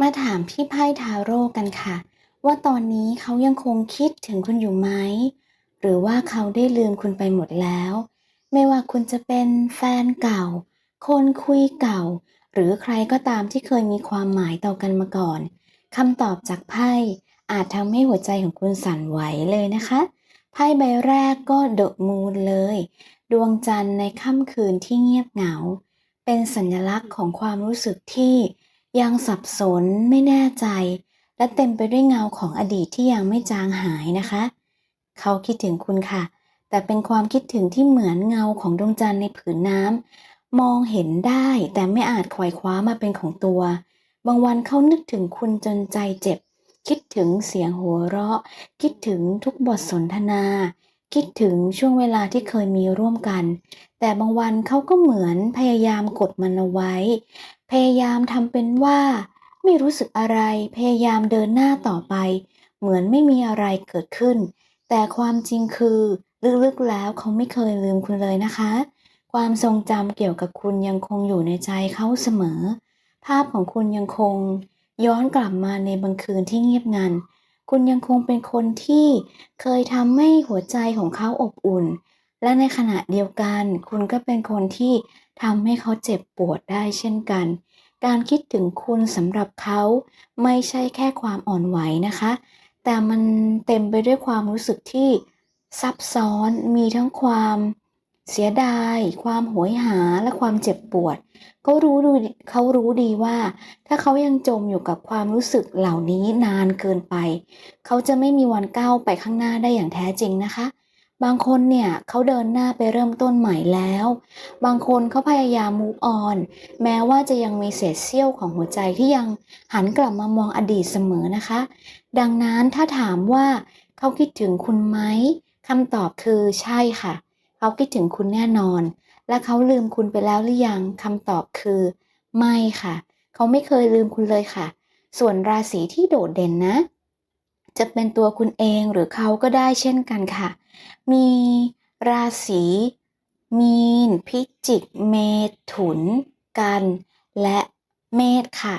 มาถามพี่ไพ่ทาโร่กันค่ะ ว่าตอนนี้เขายังคงคิดถึงคุณอยู่ไหม หรือว่าเขาได้ลืมคุณไปหมดแล้ว ไม่ว่าคุณจะเป็นแฟนเก่า คนคุยเก่า หรือใครก็ตามที่เคยมีความหมายต่อกันมาก่อนคำตอบจากไพ่อาจทำให้หัวใจของคุณสั่นไหวเลยนะคะไพ่ใบแรกก็เดอะมูนเลย ดวงจันทร์ในค่ำคืนที่เงียบเหงา เป็นสัญลักษณ์ของความรู้สึกที่ ยังสับสนไม่แน่ใจ และเต็มไปด้วยเงาของอดีตที่ยังไม่จางหายนะคะ เขาคิดถึงคุณค่ะ แต่เป็นความคิดถึงที่เหมือนเงาของดวงจันทร์ในผืนน้ำมองเห็นได้แต่ไม่อาจไขว่คว้ามาเป็นของตัว บางวันเขานึกถึงคุณจนใจเจ็บ คิดถึงเสียงหัวเราะ คิดถึงทุกบทสนทนา คิดถึงช่วงเวลาที่เคยมีร่วมกัน แต่บางวันเขาก็เหมือนพยายามกดมันเอาไว้ พยายามทำเป็นว่า ไม่รู้สึกอะไร พยายามเดินหน้าต่อไป เหมือนไม่มีอะไรเกิดขึ้น แต่ความจริงคือลึกๆแล้วเขาไม่เคยลืมคุณเลยนะคะ ความทรงจำเกี่ยวกับคุณยังคงอยู่ในใจเขาเสมอ ภาพของคุณยังคง ย้อนกลับมาในบางคืนที่เงียบงัน คุณยังคงเป็นคนที่เคยทำให้หัวใจของเขาอบอุ่น และในขณะเดียวกัน คุณก็เป็นคนที่ทำให้เขาเจ็บปวดได้เช่นกัน การคิดถึงคุณสำหรับเขาไม่ใช่แค่ความอ่อนไหวนะคะ แต่มันเต็มไปด้วยความรู้สึกที่ซับซ้อนมีทั้งความ เสียดาย ความโหยหาและความเจ็บปวดเขารู้ดูเขารู้ดีว่า ถ้าเขายังจมอยู่กับความรู้สึกเหล่านี้นานเกินไป เขาจะไม่มีวันก้าวไปข้างหน้าได้อย่างแท้จริงนะคะ บางคนเนี่ยเขาเดินหน้าไปเริ่มต้นใหม่แล้ว บางคนเขาพยายาม move on แม้ว่าจะยังมีเศษเสี้ยวของหัวใจที่ยังหันกลับมามองอดีตเสมอนะคะ ดังนั้นถ้าถามว่าเขาคิดถึงคุณไหมคำตอบคือใช่ค่ะ เขาคิดถึงคุณแน่นอน และเขาลืมคุณไปแล้วหรือยังคำตอบคือ ไม่ค่ะ เขาไม่เคยลืมคุณเลยค่ะ ส่วนราศีที่โดดเด่นนะ จะเป็นตัวคุณเองหรือเขาก็ได้เช่นกันค่ะ มีราศีมีน พิจิก เมถุน กัน และเมษค่ะ